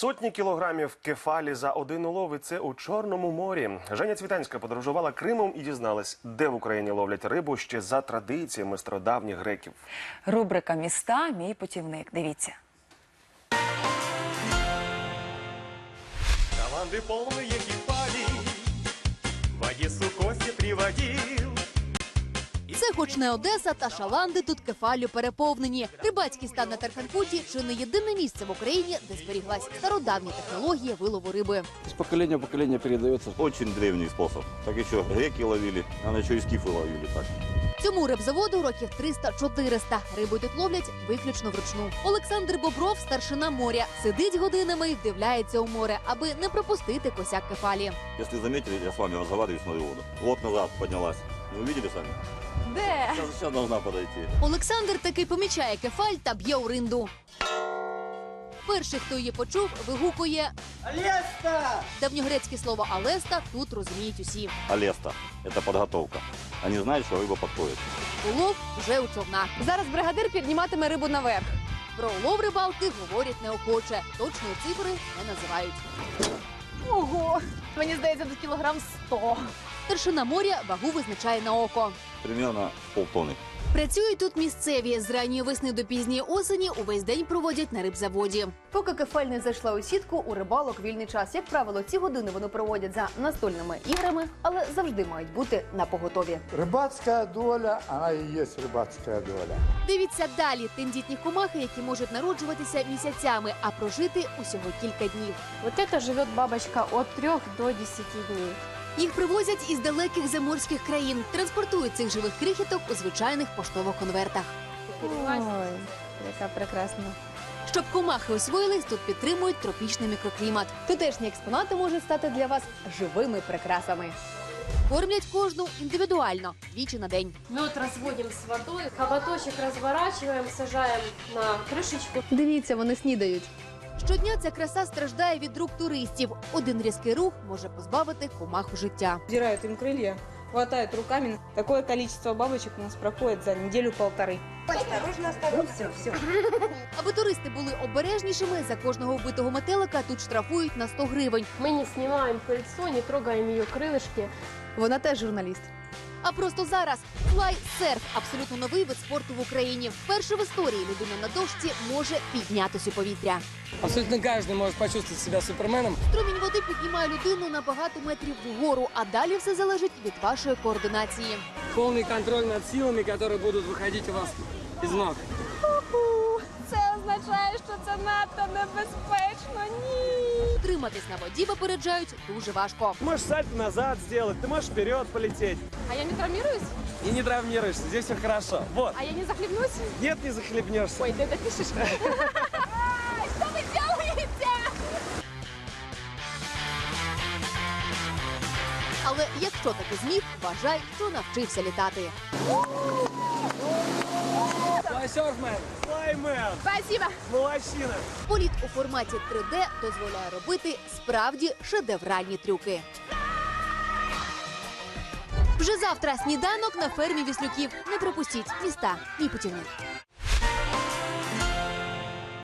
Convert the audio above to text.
Сотні кілограмів кефалі за один улов і це у Чорному морі. Женя Цвітанська подорожувала Кримом і дізналась, де в Україні ловлять рибу ще за традиціями стародавніх греків. Рубрика Міста мій путівник. Дивіться. Команды полные кефали хоч не Одеса, та шаланди тут кефалю переповнені. Рибацький стан на Тарханкуті чи не єдине місце в Україні, де зберіглась стародавня технологія вилову риби. Из поколения в поколение передается. Очень древний способ. Так еще греки ловили, а еще и скифы ловили так. Цьому рибзаводу років 300-400. Рибу тут ловлять виключно вручну. Олександр Бобров, старшина моря, сидить годинами і вдивляється у море, аби не пропустити косяк кефалі. Если заметили, я с вами разговариваю, смотрю воду. Вот назад поднялась. Не увидели сами? Де? Сейчас, сейчас должна подойти. Олександр таки помічає кефаль та б'є у ринду. Перший, хто її почув, вигукує Алеста! Давньогрецьке слово Алеста тут розуміють усі. Алеста. Это подготовка. Они знают, что рыба подходит. Улов вже у човнах. Зараз бригадир підніматиме рибу наверх. Про улов рибалки говорять неохоче. Точної цифри не називають. Ого! Мені здається, тут кілограм 100. Старшина моря вагу визначає на око. Примерно полтонны. Працюють тут місцеві з ранньої весни до пізньої осені. Увесь день проводять на рибзаводі. Поки кефаль не зайшла у сітку, у рибалок вільний час. Як правило, ці години вони проводять за настольними іграми, але завжди мають бути на поготові. Рыбацкая доля, она и есть рыбацкая доля. Дивіться далі тендітні комахи, які можуть народжуватися місяцями, а прожити усього кілька днів. Вот это живет бабочка от 3 до 10 дней. Їх привозять із далеких заморських країн, транспортують цих живих крихіток у звичайних поштових конвертах. Ой, яка прекрасна. Щоб комахи освоїлись, тут підтримують тропічний мікроклімат. Тутешні експонати можуть стати для вас живими прикрасами. Кормлять кожну індивідуально двічі на день. Мед разводим с водой, хоботочек разворачиваем, сажаем на крышечку. Дивіться, вони снідають. Щодня ця краса страждає від рук туристів. Один різкий рух може позбавити комаху життя. Дирают им крылья, хватают руками. Такое количество бабочек у нас проходит за неделю-полторы. Аби туристи були обережнішими, за кожного вбитого метелика тут штрафують на 100 гривень. Мы не снимаем кольцо, не трогаем ее крылышки. Вона теж журналіст. А просто зараз флай-серф – абсолютно новий вид спорту в Україні. Вперше в історії людина на дошці може піднятись у повітря. Абсолютно каждый может почувствовать себя суперменом. Струмінь води піднімає людину на багато метрів вгору, а далі все залежить від вашої координації. Полный контроль над силами, которые будут выходить у вас из ног. Це означає, що це надто небезпечно. Ні. Утриматись на воді попереджають дуже важко. Ты можешь сальто назад сделать, ты можешь вперед полететь А я не травмируюсь? И не травмируешься, здесь все хорошо Вот, А я не захлебнусь? нет, не захлебнешься Ой, ты это пишешь? Что вы делаете? Але якщо таки зміг, вважай, що навчився літати. Флайсерфмен. Слаймен! Спасибо. молодчина Політ у форматі 3D дозволяє робити справді шедевральні трюки. Вже завтра сніданок на фермі віслюків. Не пропустіть міста. Мій путівник.